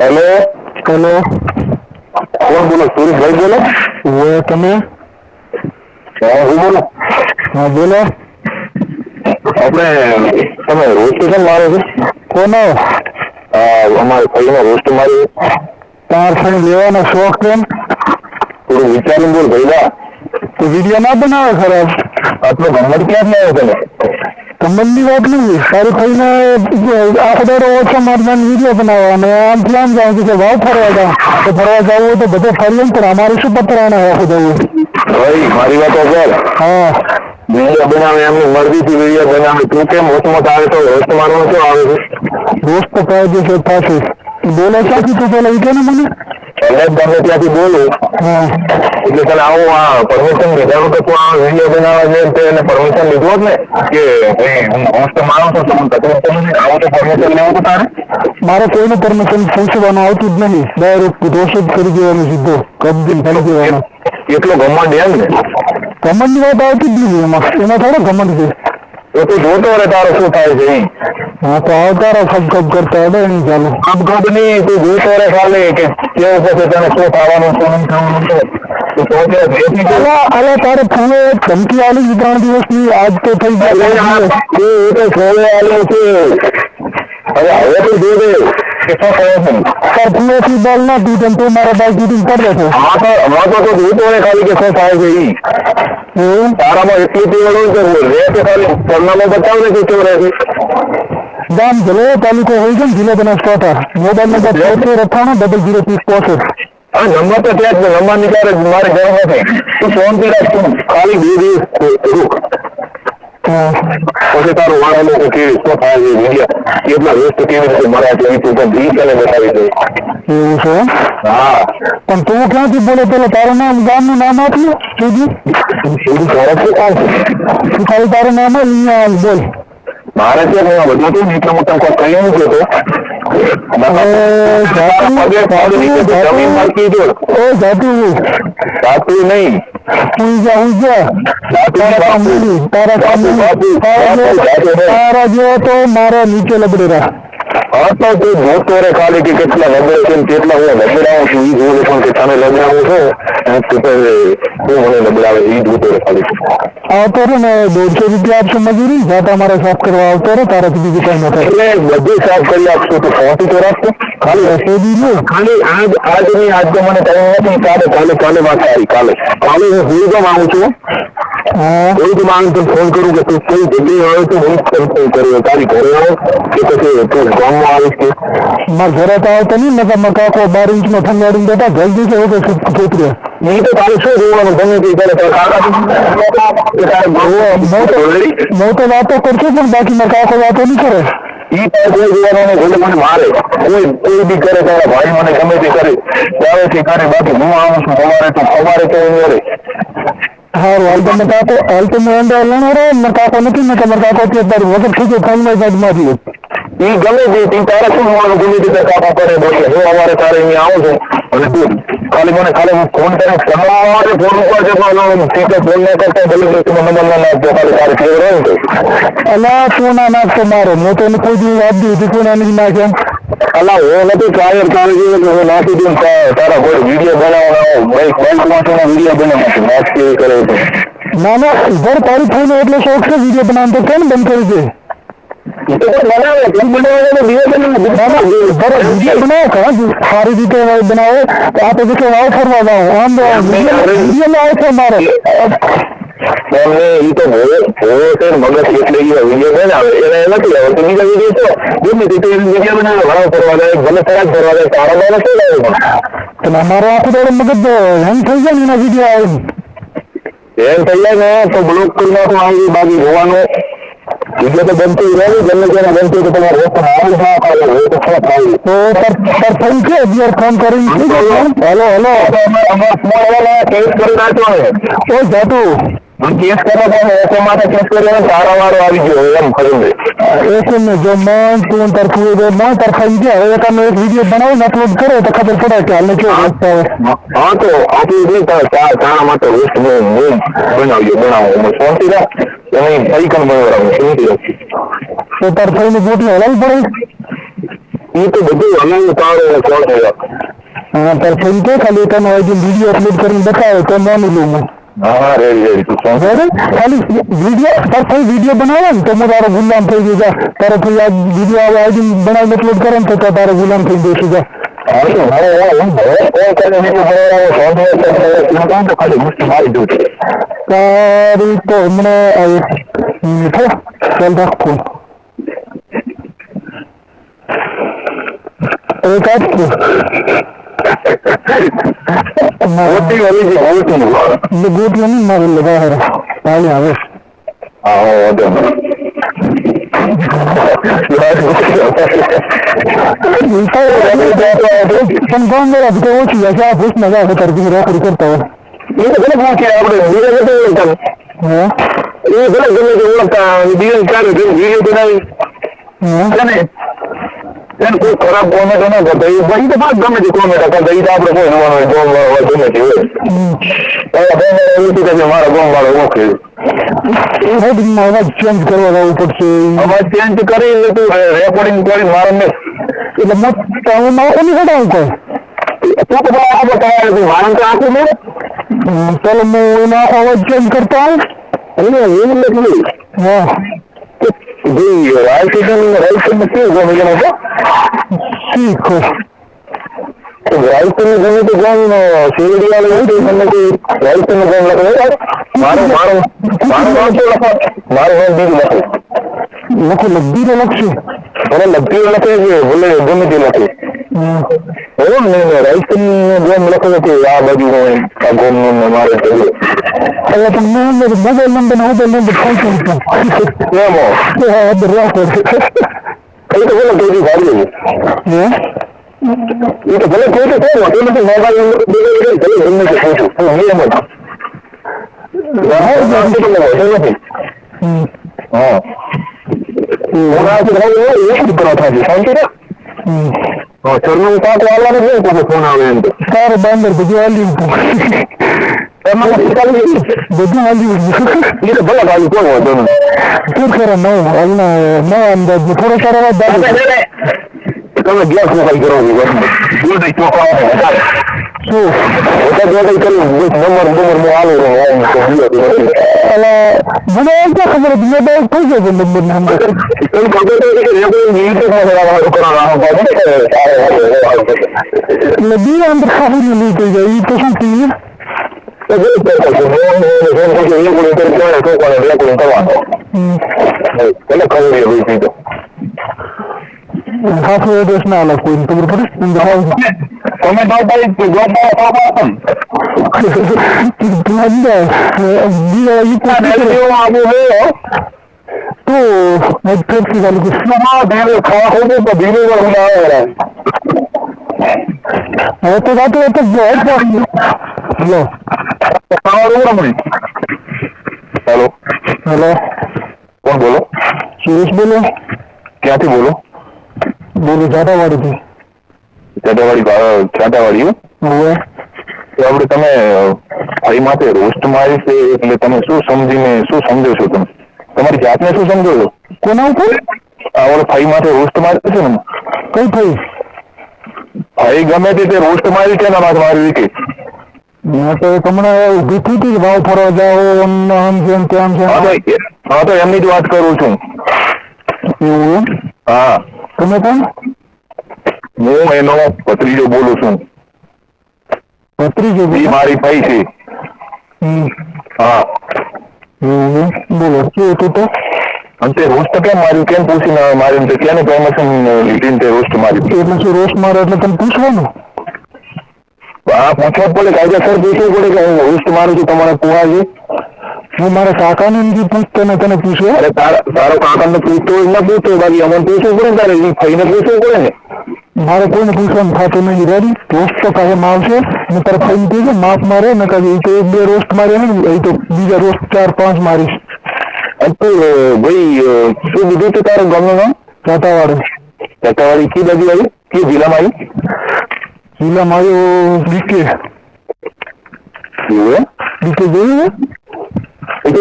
Hello hello કોણ બોલો? સુરેશભાઈ બોલો? હવે તમે? હા હું બોલો? હા બોલો. આપણે તમે રોસ્ટ કેમ મારો છો? કોનો? અમારે ભાઈનો રોસ્ટ માર્યો તાર ફણી લેવાનો શોખ કેમ થોડું વિચારીને બોલ ભૈલા વીડિયો ના બનાવે ખરાબ આટલો ગમત ક્યાંથી આવ્યો તમે કમલની વાત નહીં સારું થઈને આ દાડો ઓછા મારવાનો વીડિયો બનાવવા અને આમ પ્લાન જાવ કે વાવ ફરવા જાવ. તો ફરવા જવું હોય તો બધે ફરીએ પણ અમારે શું પતરાના આખું જવું ભાઈ મારી વાત હશે હા. વીડિયો બનાવે એમની મરજીથી વીડિયો બનાવે. તું કેમ હોશમાં આવે તો હોશ મારવાનો શું આવે છે? રોજ તો કાયદેસર થશે. બોલે ક્યાંથી તું પેલા ઈ ને મને. એટલે ગમે ત્યાંથી બોલું. એટલે તને આવું આ પરમિશન લીધા વગર આ વીડિયો બનાવવા છે તે એને પરમિશન લીધું હોત ને કે હું તો મારું છું તો તકલીફ તો નથી આવું તો પરમિશન લેવું તો તારે? મારે કોઈનું પરમિશન પૂછવાનું આવતું જ નહીં. ડાયરેક્ટ દોષ જ કરી દેવાનું સીધો. કબજિન કરી દેવાનો. એટલો ઘમંડ એમ ને? ઘમંડની વાત આવતી જ નહીં એમાં. એમાં થોડો ઘમંડ છે. તો તું જોતો તારો શું થાય છે હા તો આવતારા ખબ ખબ કરતા હતા એની ચાલુ. નહીં તું જોતો ખાલી કે કેવું તને શું થવાનું શું નહીં થવાનું છે. તારે ફોને ધમકી આલી છે ત્રણ દિવસની આજ તો થઈ ગયા. એ એ તો સોલે આલ્યો છે. હવે હવે તું જોજે. છે ફોનેથી બોલ ના તું તેમ તું મારા બાઈક કરી દેશો હા તો હા તો તું જોતો રહે ખાલી કે શું થાય છે ઈ. તારામાં એટલી તેવડું છે. રે ખાલી સરનામું બતાવ ને કે કેવું રહે ગામ જલો તાલુકો હોય છે ને જિલ્લો બનાસકાંઠા મોબાઈલ નંબર તોતેર અઠ્ઠાણું ડબલ જીરો ત્રીસ પોસઠ. નંબર તો ત્યાં જ છે. નંબર નીકળે મારે જરૂર નથી તું શાંતિ રાખ ખાલી બે દિવસ રૂક. પછી તારો વાળાનો કેવી શું થાય છે મીડિયા કેટલા વ્યસ્ત કેવી રીતે મળ્યા છે એ તું પણ તને બતાવી દે. એવું છે? હા. પણ તું ક્યાંથી બોલે પેલો? તારું નામ ગામનું નામ આપ્યું સીધું તારે શું કોણ છે તું ખાલી તારું નામ જ અહીંયા બોલ. મારે છે ને બધું હતું ને મોટા કોઈ કહી નહીં જાતું સાચું નહીં. હું જા હું જા સાચું તારા કામ તારા જેવો- તારા જેવો તો મારા નીચે લબડેરા હા તો તું જોતો ખાલી કે કેટલા લબડે છે કેટલા હું લબડાવું છું. એ જોવે પણ કે તમે લબડાવું છો અને તું મને લબડાવે એ જોતો રે ખાલી. આવતો રે ને દોઢસો રૂપિયા આપશો મજૂરી જ્યાં મારે સાફ કરવા આવતો રે તારે બીજું કઈ નથી એટલે બધું સાફ કરી આપશો તો પહોંચી તો રાખશો ખાલી શોધી દીધું ખાલી આજ આજની આજ તો મને ટાઈમ નથી કાલે કાલે કાલે વાત આવી કાલે. કાલે હું તો માંગુ છું. હા તો માંગુ ફોન કરું કે તું કઈ જગ્યાએ આવે તો હું ફોન કર્યો તારી ઘરે આવો કે પછી તું ગામમાં આવીશ કે મારા ઘરે તો આવતો નહીં નકર મારા કાકો બાર જલ્દી છોકરી ઈ તો તારે શું જોવાનું ગમે તે કરે કાકા હું તો વાતો કરશે પણ બાકી મારા કાકો વાતો નહીં કરે ઈ પાસે જોવાનો ભલે મને મારે કોઈ કોઈ બી કરે તારા ભાઈ મને ગમે તે કરે ત્યારે તે કરે બાકી હું આવું છું તમારે તો સવારે તો નહીં તમે કાકો હાલ તમે અંદર લેણો રે મારા કાકો નથી ને તમારા કાકો છે તારી વખત થઈ ગયો ફોનમાં જ મારી ગમે તે તારે શું ગમે તે તારે કાકા કરે બોલે હું અમારે તારે અહીંયા આવું છું. અને તું ખાલી મને ખાલી હું ફોન કરે માટે ફોન ઉપર છે પણ તે તો ફોન ના કરતા ભલે તો તું નંબર ના નાખજો ખાલી તારે ફેર રહે ને તો. અલા તું ના નાખતો મારો. મેં તો કોઈ દિવસ આપી દીધી તું ના નાખ્યા અલા હું નથી કાયર ચાલુ હું નાખી દઉં તારા કોઈ વીડિયો બનાવવાનો બાઈક બાઈક વાંચવાનો વીડિયો બનાવવાનો નાચ કેવી કરે તો ના ના ઘર તારી થઈને એટલે શોખ છે વીડિયો બનાવવાનો તો કેમ બંધ કરી દે સારી રીતે બનાવો આ કે વાવ ફરવા જાઓ આમ વીડિયો છે મારે. ઈ તો ભોળો ભોળો છે મગજ એટલે ઈ વીડિયો બનાવે એને નથી આવડતું. બીજા વીડિયો તો ગમે તે વીડિયો બનાવે ઘણો ફરવા જાય ભલે તરત ફરવા જાય તારો મારે શું લાગે પણ અમારો આખો દાડો મગજ હેંગ થઈ જાય ને એના વીડિયો આવે એમ. થઈ જાય ને તો બ્લોક કરી નાખો આવી બાકી જોવાનું. વીડિયો તો બનતું રહે ગમે તેને બનતું તો તમારે રોકડ આવી ના તો તાર ફોન ગયો હેલો હેલો. અમારા ફોન વાળા કેસ કરી નાખ્યો ઓ જાતું હું કેસ એસો માટે કેસ કર્યો સારો વાળો આવી ગયો એમ ખરું ને. જો મન તું તાર ફૂએ મન તાર ગયા હવે તમે એક વીડિયો બનાવો ને અપલોડ કરો તો ખબર પડે કે હાલને કેવો રસ્તો હા તો આપણે ચાર તારા માટે લિસ્ટ હું હું બનાવ્યો બનાવો. હું શાંતિ રાખ. અને પૈકન બનાવડાવું શાંતિ રાખ. તો તાર થઈને ગોટલી હલાવી પડે? એ તો બધું હલાવું હા તાર કે ખાલી તમે વીડિયો અપલોડ કરીને બતાવે તો માની લઉં હું રેડી રેડી તું ફોન ખાલી વીડિયો તાર વીડિયો બનાવે ને તો હું તારો ગુલામ થઈ ગયો જા. તારો આ વીડિયો આવે આઈડી બનાવીને અપલોડ કરે ને તો તારો ગુલામ થઈ જા. દઉં છું. તારી તો હમણાં ચાલ રાખ ફોન. હવે તું. નહીં મારે લગાવે બહાર આવે હા વાંધો નહીં પણ ગામ ઓછી છે આ ભૂસમાં જાય તારે બીજી રોકડી કરતા હોય એ તો ભલે નથી ઓળખતા એ ભલે ગમે તે એને કોઈ ખરાબ કોમેન્ટ ન કરતા એ ભાઈ તો બાદ ગમે છે કોમેન્ટ કરતા એ તો આપણે કોઈ નવાનો ગોમ વાળો હોય ગમે છે એવું કે મારા ગોમ વાળો ઓકે અવાજ ચેન્જ કરવા જવું પડશે. અવાજ ચેન્જ કરી એટલે રેકોર્ડિંગ કરી મારા એટલે મોટા હું નાખો નહીં હટાવું કોઈ તું તો પેલા આપણે તમારે મારા વારંટ આખું મેં ચાલો હું એનો અવાજ ચેન્જ કરતા આવું. એટલે એવું નથી હા. ભાઈ રાયસીટન રાયસીટન કેવું ગમે છે ને શીખો રાયસીટન ગમે તે ગામ શેરડી વાળું હોય તો તમને કોઈ રાયસીટન ગામ લખે મારું મારું મારું નામ શું લખો મારું નામ બીજું લખો લખો લગીરે લખશે મને લખતી લખે છે ભલે ગમે તે લખે હમ. એવું ને રાયસીટન ગામ લખે છે આ બાજુ હું આ ગામનું ને મારે તો એટલે પણ મેં મોબાઈલ નંબર ને મોબાઈલ નંબર પહોંચી દીધો એમ હા અદર રાખો એ તો ભલે કોઈ ભારી હે એ તો ભલે કોઈ તો કોઈ હોતું નથી મોબાઈલ નંબર ભલે ગમે તે પૂછું હું એમ જ હા નામ તો તમને હોતું નથી હમ. હા હું આ તો ભાઈ એવું એવું જ કરવા થાય શાંતિ રે હમ. હા સરનું પાક વાળવાનું જ નહીં કોઈ ફોન આવે એમ તો તારે બાંદર બધું હાલ્યું એમાં શીખાડી બધું હાલ્યું એ તો ભલે ગાડી કોઈ હોતો નથી શું કરે નવ હાલના નવા અંદાજ થોડો સારો અવાજ દાબો. તમે ગેસ નો કઈ કરો છો દૂધ ચોખા શું ઓછા જો કઈ કર્યું નંબર નંબર હું આલો રહું તો એટલે મને એમ ક્યાં ખબર હતી મેં ડાયરેક્ટ થઈ ગયો નંબર ને અંદર એમ ખબર છે કે રેકોર્ડિંગ યુટ્યુબમાં જવાનું કરવાનું એટલે બી અંદર ખાલી નહીં થઈ જાય એ તો શું થઈ તો ચાલુ કર હા ધીરે ખાવા ખોટું તો ધીરે પણ આવે હવે તો રાતે રાતે જ હેલો. હેલો. હેલો. કોણ બોલો? સુરેશ બોલો. ક્યાંથી બોલો? બોલો જાટાવાડીથી. જાટાવાડી જાટાવાડી હવે આપણે તમે ભાઈ માટે રોસ્ટ મારી છે એટલે તમે શું સમજીને શું સમજો છો તમે? તમારી જાતને શું સમજો છો કોના ઉપર? આ ઓલો ભાઈ માટે રોસ્ટ મારે છે ને? કઈ થઈ ભાઈ ગમે તે રોસ્ટ મારી છે ને મારી કે તો તમને ઊભી થઈ હતી ભાવ ફરવા જાઓ આમ આમ છે તેમ છે? હા તો એ- હા તો એમની જ વાત કરું છું. એવું હા. તમે પણ હું એનો ભત્રીજો બોલું છું. ભત્રીજો. મારી ભાઈ છે. હા. એવું બોલો શું હતું તો? અને તે રોસ્ટ કેમ માર્યું? કેમ પૂછીને માર્યું? તે કેને પ્રમોશન લીધી તે રોસ્ટ માર્યું? એટલે શું રોસ્ટ મારે એટલે તમે પૂછવાનું? હા પૂછવા પડે કાયદેસર પૂછવું પડે કે હું રોસ્ટ મારું છું તમારે કુવાજી? હું મારા કાકાને નથી પૂછતો ને તને પૂછ્યો અરે તારા કાકાને પૂછતો હોય ના પૂછતો બાકી અમને પૂછવું પડે તારે એ ફઈને પૂછવું પડે ને? મારે કોઈને પૂછવાનું થતું નહીં રેડી રોસ્ટ તો કાયમ આવશે ને તારે ફઈને પૂછે માપ મારે ને કાંઈ એ તો એક બે રોસ્ટ મારે ને એ તો બીજા રોસ્ટ ચાર પાંચ મારીશ. તું ભાઈ શું કીધું તું તારું ગામનું નામ? ચાટાવાડે ચટાવાડી કઈ બાજુ આવી? કી જિલ્લામાં આવી? જિલ્લા આવ્યો બીકે એવું? બીકે જોયું એ તો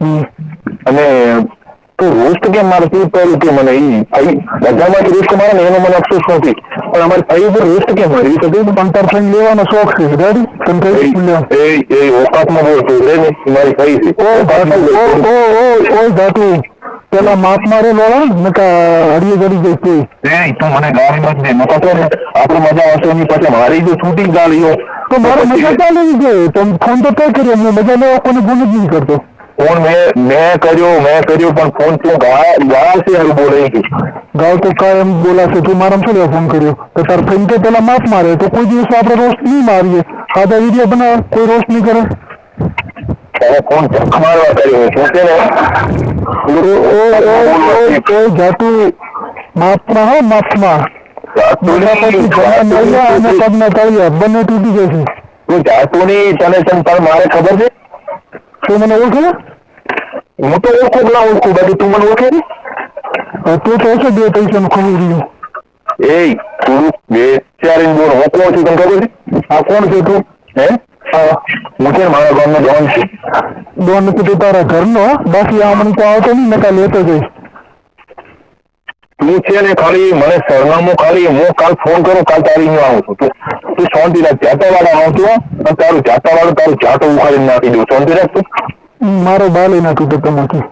હમ. અને તો રોસ્ટ કેમ મારે તું કર્યું કે મને એ ભાઈ બધામાંથી રોસ્ટ મારે ને એનો મને અફસોસ નથી. પણ અમારે ભાઈ ઉપર રોસ્ટ કેમ મારી તો. પણ લેવાનો શોખ છે રેડી તને કઈ એ લે એ- એ ઓકાતમાં બોલ તું રે ને ઈ મારી ભાઈ છે ઓ ઘાટુ ઓ ઓ ઓ ઓ ઘાટુ પેલા માપ મારે લોડા નકા હડીએ ગડી જઈ તે એ તું મને ગાળી મત દે નકર તો ને આપણે મજા આવશે એની પછી મારી જો છૂટી ગાળીઓ તો મારે મજા ચાલે છે તમે ફોન તો તે કર્યો મેં મજા લેવા કોને ફોન જ નહીં કરતો ફોન મેં મેં કર્યો મેં કર્યો પણ ફોન તું ગા ગાળ છે હારું બોલે છે ગાવ તો કાયમ બોલાશે તું મારા શું લેવા ફોન કર્યો તો તાર ફ્રેન્ડ તો પેલા માપ મારે તો કોઈ દિવસ આપણે રોસ્ટ નહીં મારીએ સાદા વીડિયો બનાવો કોઈ રોસ્ટ નહીં કરે ફોન મારવા કર્યો ને જાતુ માપમાં હો માપમાં. પગના તળિયા બંને તૂટી જશે. તું જાતું ની તને તને મારે ખબર છે? તું મને ઓળખે હું તો ઓળખું ના ઓળખું બાકી તું મને ઓળખે તું તો હશે બે પૈસાનું ખબર રહ્યું. એ થોડુંક બે. બોલ. હું કોણ છું? તને ખબર છે? આ કોણ છે તું? હે? હું. છે મારા ગામનો ડોન છું? દોન નથી તું તારા ઘરનો બાકી આ મને તો આવતો નહીં નકા લેતો જઈશ. તું છે ને ખાલી મને સરનામું ખાલી હું કાલ ફોન કરું કાલ તારી અહીંયા આવું છું. તું તું શાંતિ રાખ. જાતા વાળા આવતું અને તારું જાતા વાળું તારું જાતો ઉખાડીને નાખી દઉં. શાંતિ રાખ તું. મારો બાલી ના તૂટે તમાથી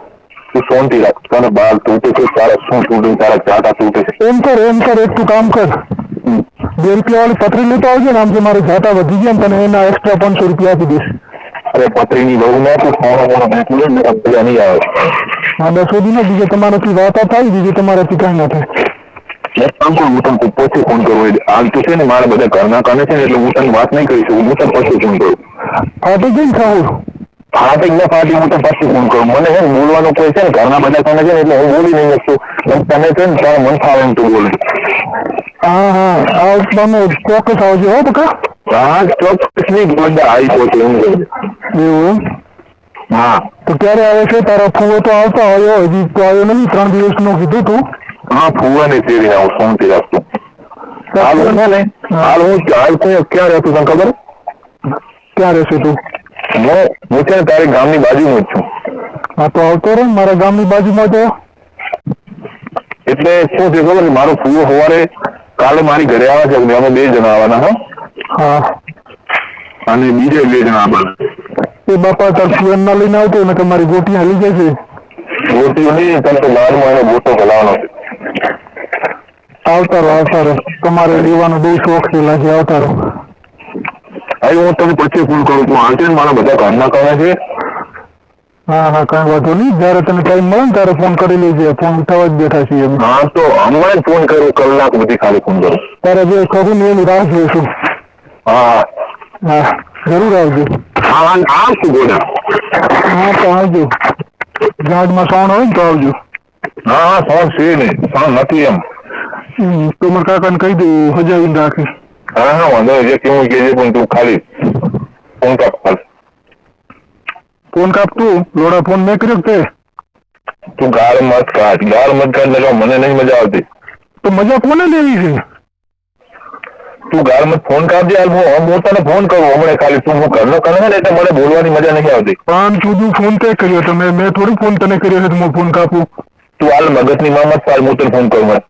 તું શાંતિ રાખ તને બાલ તૂટે છે તારા શું તૂટે તારા ચાટા તૂટે છે એમ કર એમ કર એક તું કામ કર. બે રૂપિયા વાળી પતરી લેતો આવજે ને આમ જે મારે જાતા વધી ગયા તને એના એક્સ્ટ્રા પાંચસો રૂપિયા આપી દઈશ. અરે પત્રીની બહુ ના તું મોણો નાખી દે ને મજા નહીં આવે. હા બસ સુધી ને બીજે તમારાથી વાતા થાય બીજે તમારાથી કાંઈ ના થાય. એક કામ કરું હું તને પછી ફોન કરું હાલ તો છે ને મારા બધા ઘરના કામે છે ને એટલે હું તને વાત નહીં કરી શકું હું તને પછી ફોન કરું. હા તો જઈને ખાવું. હા તો ફાટી હું તો પછી ફોન કરું? મને છે ને બોલવાનું કોઈ છે ને ઘરના બધા કોને છે ને એટલે હું બોલી નહીં શકું તમે છે ને તારે મન ફાવે એમ તું બોલે. હા હા તમે ચોક્કસ આવજો હો બકા હા ચોક્કસની બધા આવી પહોંચે એવું? હા. તો ક્યારે આવે છે? તારો ફૂવો તો આવતા આવ્યો હજી તો આવ્યો નથી ત્રણ દિવસનું કીધું તું. હા ફુવાને તેરી આવું શાંતિ રાખતું હાલ હું હાલ હું હાલ ક્યાં રહેતું તને ખબર? ક્યાં રહેશે તું? હું હું છે ને તારી ગામની બાજુમાં જ છું. હા તો આવતો રહે ને મારા ગામની બાજુમાં તો એટલે શું છે ખબર છે મારો ફુવો સવારે કાલે મારી ઘરે આવે છે અમે બે જણા આવવાના હા. હા. અને બીજે બે જણા આવવાના. એ બાપા તાર ફુએન ના લઈને આવતો ને તમારી ગોટી હાલી જશે ગોટી નહીં તાર તો બારમાં એને ગોટો ભલાવાનો છે. આવતા રહો આવતા રહો. તમારે લેવાનો બહુ શોખ છે લાગે આવતા હવે હું તમને પછી ફોન કરું છું. હાલ છે મારા બધા ઘરના કામે છે. હા હા કઈ વાંધો નહીં. જયારે તને ટાઈમ મળે ને ત્યારે ફોન કરી લેજે. ફોન ઉઠાવવા જ બેઠા છીએ અમે. હા તો હમણાં જ ફોન કરું. કલાક બધી ખાલી ફોન કરું. તારે જે કહું ને એની રાહ જોઈશું. હા. હા જરૂર આવજો. હા આવશું ગોડા હા તો આવજો. ઝાડમાં સાણ હોય ને તો આવજો. હા સાણ છે નહીં સાણ નથી એમ. તો મારા કાકાને કહી દઉં હજાવીને રાખે. હા હા વાંધો નહીં જે કેવું કે છે પણ તું ખાલી ફોન કાપ હાલ. ફોન કાપતું લોડા ફોન મેં કર્યો કે તે તું ગાળ મત કાઢ ગાળ મત કાઢ એટલે મને નહીં મજા આવતી તો મજા કોને લેવી છે તું ગાળ મત ફોન કાપજે હાલ હું હું તને ફોન કરું હમણાં ખાલી તું હું ઘરનો કરે ને એટલે મને બોલવાની મજા નહીં આવતી પણ તું ફોન તે કર્યો તમે મેં થોડી ફોન તને કર્યો છે તો હું ફોન કાપું તું હાલ મગજની માં મત પાડ હું તને ફોન કરું મને